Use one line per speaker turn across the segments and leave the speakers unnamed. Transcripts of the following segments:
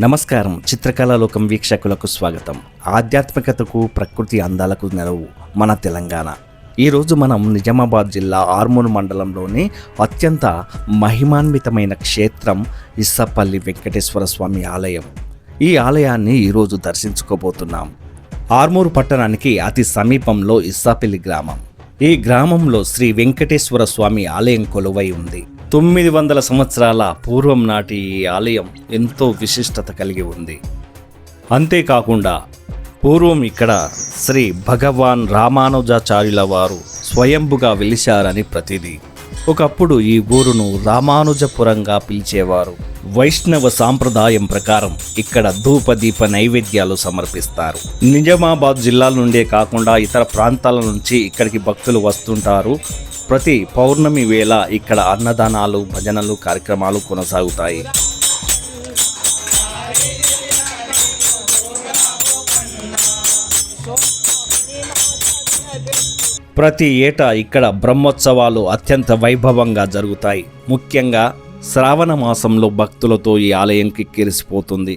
నమస్కారం. చిత్రకళాలోకం వీక్షకులకు స్వాగతం. ఆధ్యాత్మికతకు ప్రకృతి అందాలకు నెలవు మన తెలంగాణ. ఈరోజు మనం నిజామాబాద్ జిల్లా ఆర్మూర్ మండలంలోని అత్యంత మహిమాన్వితమైన క్షేత్రం ఇస్సపల్లి వెంకటేశ్వర స్వామి ఆలయం. ఈ ఆలయాన్ని ఈరోజు దర్శించుకోబోతున్నాం. ఆర్మూరు పట్టణానికి అతి సమీపంలో ఇస్సాపల్లి గ్రామం. ఈ గ్రామంలో శ్రీ వెంకటేశ్వర స్వామి ఆలయం కొలువై ఉంది. తొమ్మిది వందల సంవత్సరాల పూర్వం నాటి ఈ ఆలయం ఎంతో విశిష్టత కలిగి ఉంది. అంతేకాకుండా పూర్వం ఇక్కడ శ్రీ భగవాన్ రామానుజాచార్యుల వారు స్వయంభుగా వెలిశారని ప్రతిది. ఒకప్పుడు ఈ ఊరును రామానుజపురంగా పిలిచేవారు. వైష్ణవ సాంప్రదాయం ప్రకారం ఇక్కడ ధూపదీప నైవేద్యాలు సమర్పిస్తారు. నిజామాబాద్ జిల్లా నుండే కాకుండా ఇతర ప్రాంతాల నుంచి ఇక్కడికి భక్తులు వస్తుంటారు. ప్రతి పౌర్ణమి వేళ ఇక్కడ అన్నదానాలు భజనలు కార్యక్రమాలు కొనసాగుతాయి. ప్రతి ఏటా ఇక్కడ బ్రహ్మోత్సవాలు అత్యంత వైభవంగా జరుగుతాయి. ముఖ్యంగా శ్రావణ మాసంలో భక్తులతో ఈ ఆలయం కిక్కిరిసిపోతుంది.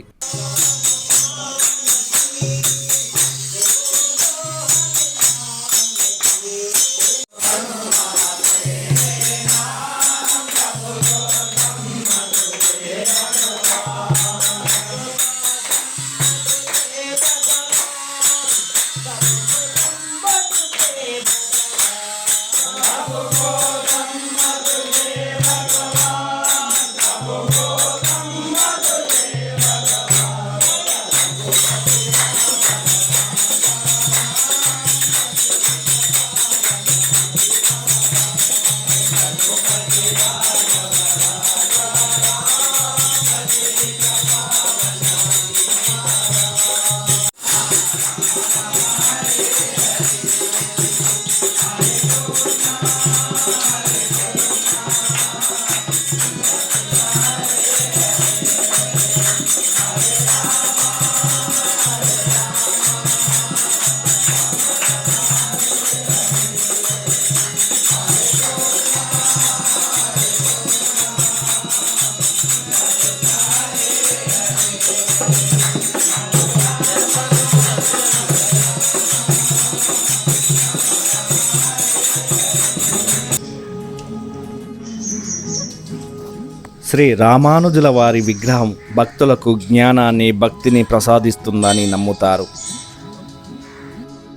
శ్రీ రామానుజుల వారి విగ్రహం భక్తులకు జ్ఞానాన్ని భక్తిని ప్రసాదిస్తుందని నమ్ముతారు.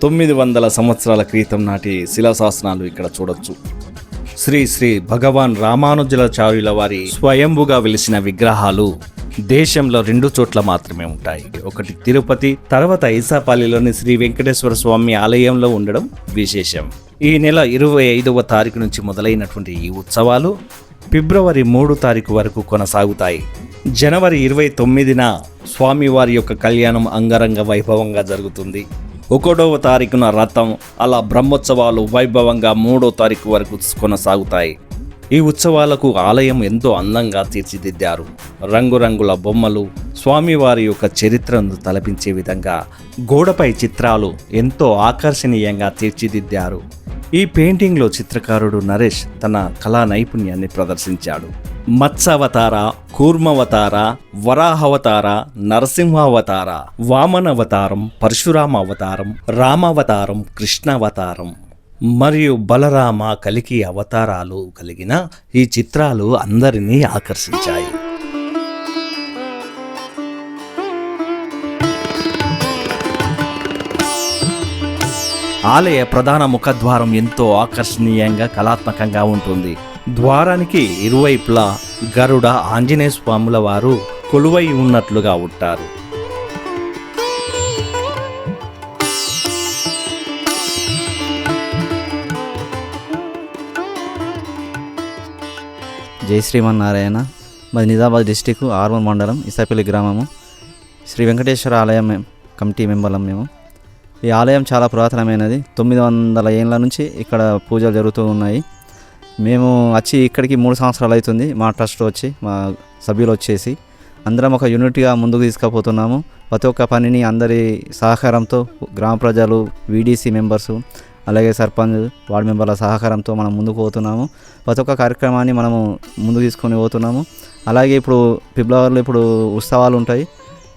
తొమ్మిది వందల సంవత్సరాల క్రితం నాటి శిలాశాసనాలు ఇక్కడ చూడొచ్చు. శ్రీ శ్రీ భగవాన్ రామానుజులాచార్యుల వారి స్వయంభుగా వెలిసిన విగ్రహాలు దేశంలో రెండు చోట్ల మాత్రమే ఉంటాయి. ఒకటి తిరుపతి తర్వాత ఈసాపల్లిలోని శ్రీ వెంకటేశ్వర స్వామి ఆలయంలో ఉండడం విశేషం. ఈ నెల ఇరవై ఐదవ తారీఖు నుంచి మొదలైనటువంటి ఈ ఉత్సవాలు ఫిబ్రవరి మూడు తారీఖు వరకు కొనసాగుతాయి. జనవరి ఇరవై తొమ్మిదిన స్వామివారి యొక్క కళ్యాణం అంగరంగ వైభవంగా జరుగుతుంది. ఒకటవ తారీఖున రథం అలా బ్రహ్మోత్సవాలు వైభవంగా మూడో తారీఖు వరకు కొనసాగుతాయి. ఈ ఉత్సవాలకు ఆలయం ఎంతో అందంగా తీర్చిదిద్దారు. రంగురంగుల బొమ్మలు స్వామివారి యొక్క చరిత్రను తలపించే విధంగా గోడపై చిత్రాలు ఎంతో ఆకర్షణీయంగా తీర్చిదిద్దారు. ఈ పెయింటింగ్లో చిత్రకారుడు నరేష్ తన కళా నైపుణ్యాన్ని ప్రదర్శించాడు. మత్స్యావతార కూర్మవతార వరాహవతార నరసింహావతార వామనవతారం పరశురామ అవతారం రామావతారం కృష్ణావతారం మరియు బలరామ కలికి అవతారాలు కలిగిన ఈ చిత్రాలు అందరినీ ఆకర్షించాయి. ఆలయ ప్రధాన ముఖద్వారం ఎంతో ఆకర్షణీయంగా కళాత్మకంగా ఉంటుంది. ద్వారానికి ఇరువైపులా గరుడ ఆంజనేయ స్వాముల వారు కొలువై ఉన్నట్లుగా ఉంటారు.
జై శ్రీమన్నారాయణ. మాది నిజామాబాద్ డిస్టిక్ ఆర్మూర్ మండలం ఇసాపల్లి గ్రామము. శ్రీ వెంకటేశ్వర ఆలయం కమిటీ మెంబర్లం మేము. ఈ ఆలయం చాలా పురాతనమైనది. తొమ్మిది వందల ఏళ్ళ నుంచి ఇక్కడ పూజలు జరుగుతూ ఉన్నాయి. మేము వచ్చి ఇక్కడికి మూడు సంవత్సరాలు అవుతుంది. మా ట్రస్ట్ వచ్చి మా సభ్యులు వచ్చేసి అందరం ఒక యూనిట్గా ముందుకు తీసుకుపోతున్నాము. ప్రతి ఒక్క పనిని అందరి సహకారంతో గ్రామ ప్రజలు వీడీసీ మెంబర్సు అలాగే సర్పంచ్ వార్డు మెంబర్ల సహకారంతో మనం ముందుకు పోతున్నాము. ప్రతి ఒక్క కార్యక్రమాన్ని మనము ముందుకు తీసుకొని పోతున్నాము. అలాగే ఇప్పుడు ఫిబ్రవరిలో ఇప్పుడు ఉత్సవాలు ఉంటాయి.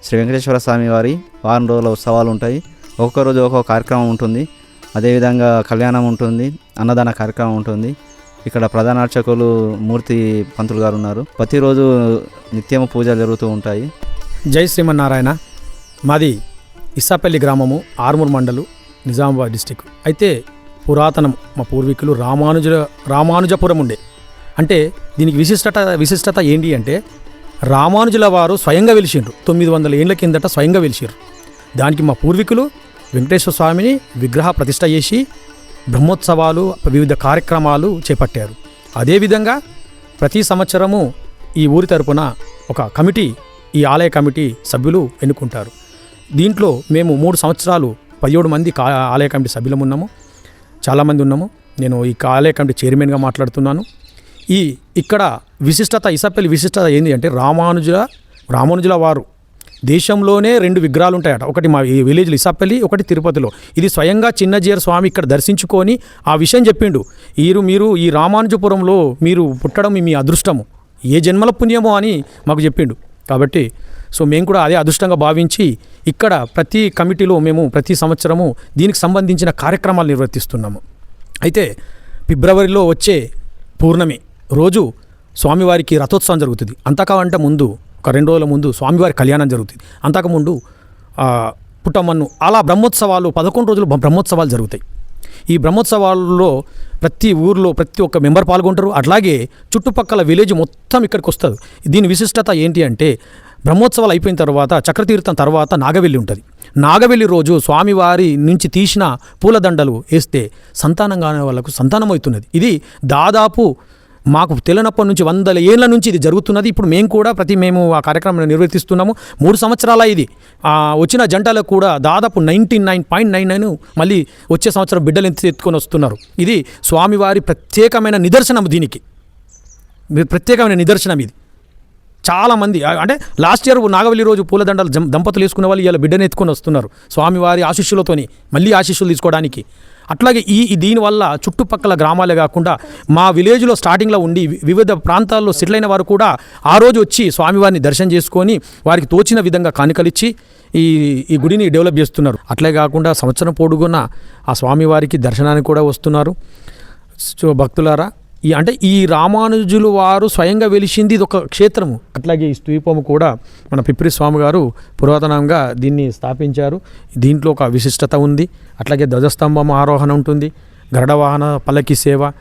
శ్రీ వెంకటేశ్వర స్వామి వారి వారం రోజుల ఉత్సవాలు ఉంటాయి. ఒక్కొక్క రోజు ఒక్కొక్క కార్యక్రమం ఉంటుంది. అదేవిధంగా కళ్యాణం ఉంటుంది అన్నదాన కార్యక్రమం ఉంటుంది. ఇక్కడ ప్రధాన అర్చకులు మూర్తి పంతులు గారు ఉన్నారు. ప్రతిరోజు నిత్యము పూజలు జరుగుతూ ఉంటాయి.
జై శ్రీమన్నారాయణ. మాది ఇస్సాపల్లి గ్రామము ఆర్మూర్ మండలు నిజామాబాద్ డిస్టిక్. అయితే పురాతనం మా పూర్వీకులు రామానుజ రామానుజపురం ఉండే. అంటే దీనికి విశిష్టత విశిష్టత ఏంటి అంటే రామానుజుల వారు స్వయంగా వెలిచిండ్రు తొమ్మిది వందల ఏళ్ళ కిందట స్వయంగా వెలిచారు దానికి మా పూర్వీకులు వెంకటేశ్వర స్వామిని విగ్రహ ప్రతిష్ట చేసి బ్రహ్మోత్సవాలు వివిధ కార్యక్రమాలు చేపట్టారు. అదేవిధంగా ప్రతి సంవత్సరము ఈ ఊరి తరపున ఒక కమిటీ ఈ ఆలయ కమిటీ సభ్యులు ఎన్నుకుంటారు. దీంట్లో మేము మూడు సంవత్సరాలు పదిహేడు మంది కా ఆలయ కమిటీ సభ్యులం ఉన్నాము. చాలామంది ఉన్నాము. నేను ఈ ఆలయ కమిటీ చైర్మన్గా మాట్లాడుతున్నాను. ఈ ఇక్కడ విశిష్టత ఇసపల్లి విశిష్టత ఏంటి అంటే రామానుజుల రామానుజుల వారు దేశంలోనే రెండు విగ్రహాలు ఉంటాయట ఒకటి మా ఈ విలేజ్లో ఇసాపల్లి ఒకటి తిరుపతిలో. ఇది స్వయంగా చిన్నజీర స్వామి ఇక్కడ దర్శించుకొని ఆ విషయం చెప్పిండు. వీరు మీరు ఈ రామానుజపురంలో మీరు పుట్టడం మీ అదృష్టము. ఏ జన్మల పుణ్యమో అని మాకు చెప్పిండు. కాబట్టి సో మేము కూడా అదే అదృష్టంగా భావించి ఇక్కడ ప్రతి కమిటీలో మేము ప్రతి సంవత్సరము దీనికి సంబంధించిన కార్యక్రమాలు నిర్వర్తిస్తున్నాము. అయితే ఫిబ్రవరిలో వచ్చే పూర్ణమి రోజు స్వామివారికి రథోత్సవం జరుగుతుంది. అంతకంటే ముందు ఒక రెండు రోజుల ముందు స్వామివారి కళ్యాణం జరుగుతుంది. అంతకుముందు పుట్టమన్ను అలా బ్రహ్మోత్సవాలు పదకొండు రోజులు బ్రహ్మోత్సవాలు జరుగుతాయి. ఈ బ్రహ్మోత్సవాల్లో ప్రతి ఊర్లో ప్రతి ఒక్క మెంబర్ పాల్గొంటారు. అట్లాగే చుట్టుపక్కల విలేజ్ మొత్తం ఇక్కడికి వస్తుంది. దీని విశిష్టత ఏంటి అంటే బ్రహ్మోత్సవాలు అయిపోయిన తర్వాత చక్రతీర్థం తర్వాత నాగవెల్లి ఉంటుంది. నాగవెల్లి రోజు స్వామివారి నుంచి తీసిన పూలదండలు వేస్తే సంతానం కాని వాళ్ళకు సంతానం అవుతున్నది. ఇది దాదాపు మాకు తెలియనప్పటి నుంచి వందల ఏళ్ళ నుంచి ఇది జరుగుతున్నది. ఇప్పుడు మేము కూడా ప్రతి మేము ఆ కార్యక్రమం నిర్వర్తిస్తున్నాము. మూడు సంవత్సరాల ఇది. వచ్చిన జంటలకు కూడా దాదాపు ninety nine point nine nine మళ్ళీ వచ్చే సంవత్సరం బిడ్డలు ఎంత ఎత్తుకొని వస్తున్నారు. ఇది స్వామివారి ప్రత్యేకమైన నిదర్శనం దీనికి. మీ- ప్రత్యేకమైన నిదర్శనం ఇది. చాలామంది అంటే లాస్ట్ ఇయర్ నాగవల్లి రోజు పూలదండలు దంపతులు వేసుకున్న వాళ్ళు ఇలా బిడ్డను ఎత్తుకొని వస్తున్నారు. స్వామివారి ఆశీస్సులతోని మళ్ళీ ఆశీస్సులు తీసుకోవడానికి. అట్లాగే ఈ దీనివల్ల చుట్టుపక్కల గ్రామాలే కాకుండా మా విలేజ్లో స్టార్టింగ్లో ఉండి వివిధ ప్రాంతాల్లో సెటిల్ అయిన వారు కూడా ఆ రోజు వచ్చి స్వామివారిని దర్శనం చేసుకొని వారికి తోచిన విధంగా కానుకలిచ్చి ఈ ఈ గుడిని డెవలప్ చేస్తున్నారు. అట్లే కాకుండా సంవత్సరం పొడుగున ఆ స్వామివారికి దర్శనానికి కూడా వస్తున్నారు. సో భక్తులారా ఈ అంటే ఈ రామానుజులు వారు స్వయంగా వెలిసింది ఇది ఒక క్షేత్రము. అట్లాగే ఈ స్తూపము కూడా మన పిప్రి స్వామి గారు పురాతనంగా దీన్ని స్థాపించారు. దీంట్లో ఒక విశిష్టత ఉంది. అట్లాగే ధ్వజస్తంభం ఆరోహణ ఉంటుంది. గరుడవాహన పల్లకి సేవ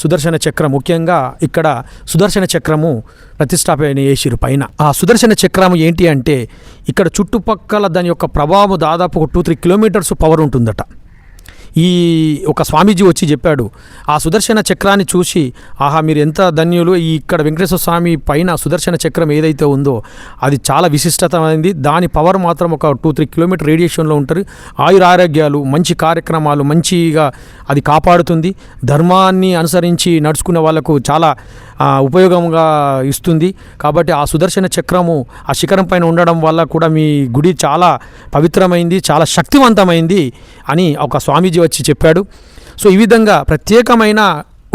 సుదర్శన చక్రం ముఖ్యంగా ఇక్కడ సుదర్శన చక్రము ప్రతిష్టాపన చేసిరు పైన. ఆ సుదర్శన చక్రము ఏంటి అంటే ఇక్కడ చుట్టుపక్కల దాని యొక్క ప్రభావం దాదాపు ఒక టూ త్రీ కిలోమీటర్స్ పవర్ ఉంటుందట. ఈ ఒక స్వామీజీ వచ్చి చెప్పాడు ఆ సుదర్శన చక్రాన్ని చూసి ఆహా మీరు ఎంత ధన్యులు ఈ ఇక్కడ వెంకటేశ్వర స్వామి పైన సుదర్శన చక్రం ఏదైతే ఉందో అది చాలా విశిష్టతమైంది దాని పవర్ మాత్రం ఒక టూ త్రీ కిలోమీటర్ రేడియేషన్లో ఉంటుంది. ఆయుర ఆరోగ్యాలు మంచి కార్యక్రమాలు మంచిగా అది కాపాడుతుంది. ధర్మాన్ని అనుసరించి నడుచుకునే వాళ్ళకు చాలా ఉపయోగంగా ఇస్తుంది. కాబట్టి ఆ సుదర్శన చక్రము ఆ శిఖరం పైన ఉండడం వల్ల కూడా మీ గుడి చాలా పవిత్రమైంది చాలా శక్తివంతమైంది అని ఒక స్వామీజీ వచ్చి చెప్పాడు. సో ఈ విధంగా ప్రత్యేకమైన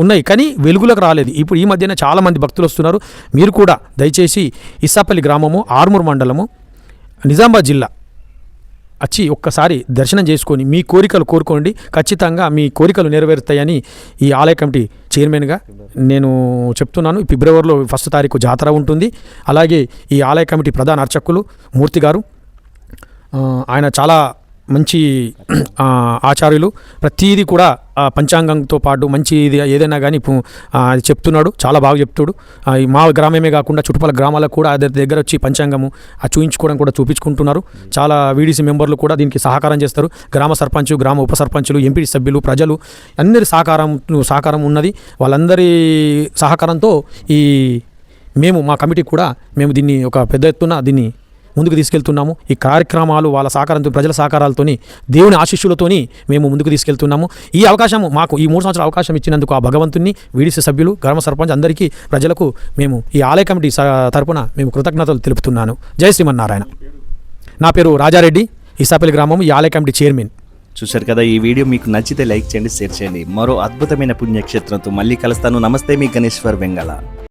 ఉన్నాయి. కానీ వెలుగులకు రాలేదు. ఇప్పుడు ఈ మధ్యన చాలామంది భక్తులు వస్తున్నారు. మీరు కూడా దయచేసి ఇస్సాపల్లి గ్రామము ఆర్మూర్ మండలము నిజామాబాద్ జిల్లా వచ్చి ఒక్కసారి దర్శనం చేసుకొని మీ కోరికలు కోరుకోండి. ఖచ్చితంగా మీ కోరికలు నెరవేరుతాయని ఈ ఆలయ కమిటీ చైర్మన్గా నేను చెప్తున్నాను. ఫిబ్రవరిలో ఫస్ట్ తారీఖు జాతర ఉంటుంది. అలాగే ఈ ఆలయ కమిటీ ప్రధాన అర్చకులు మూర్తి గారు ఆయన చాలా మంచి ఆచార్యులు. ప్రతీది కూడా పంచాంగంతో పాటు మంచి ఇది ఏదైనా కానీ అది చెప్తున్నాడు. చాలా బాగా చెప్తాడు. మా గ్రామమే కాకుండా చుట్టుపక్కల గ్రామాలకు కూడా దగ్గర వచ్చి పంచాంగము ఆ చూయించుకోవడం కూడా చూపించుకుంటున్నారు. చాలా వీడీసీ మెంబర్లు కూడా దీనికి సహకారం చేస్తారు. గ్రామ సర్పంచ్ గ్రామ ఉప సర్పంచులు ఎంపీ సభ్యులు ప్రజలు అందరి సహకారం సహకారం ఉన్నది. వాళ్ళందరి సహకారంతో ఈ మేము మా కమిటీ కూడా మేము దీన్ని ఒక పెద్ద ఎత్తున దీన్ని ముందుకు తీసుకెళ్తున్నాము. ఈ కార్యక్రమాలు వాళ్ళ సహకారంతో ప్రజల సహకారాలతోని దేవుని ఆశీస్సులతోని మేము ముందుకు తీసుకెళ్తున్నాము. ఈ అవకాశం మాకు ఈ మూడు సంవత్సరాల అవకాశం ఇచ్చినందుకు ఆ భగవంతుని వీడిసి సభ్యులు గ్రామ సర్పంచ్ అందరికీ ప్రజలకు మేము ఈ ఆలయ కమిటీ స- తరపున మేము కృతజ్ఞతలు తెలుపుతున్నాను. జై శ్రీమన్నారాయణ. నా పేరు రాజారెడ్డి ఇసాపల్లి గ్రామం ఈ ఆలయ కమిటీ చైర్మన్.
చూశారు కదా ఈ వీడియో మీకు నచ్చితే లైక్ చేయండి షేర్ చేయండి. మరో అద్భుతమైన పుణ్యక్షేత్రంతో మళ్ళీ కలుస్తాను. నమస్తే మీ గణేశ్వర్ వెంగళ.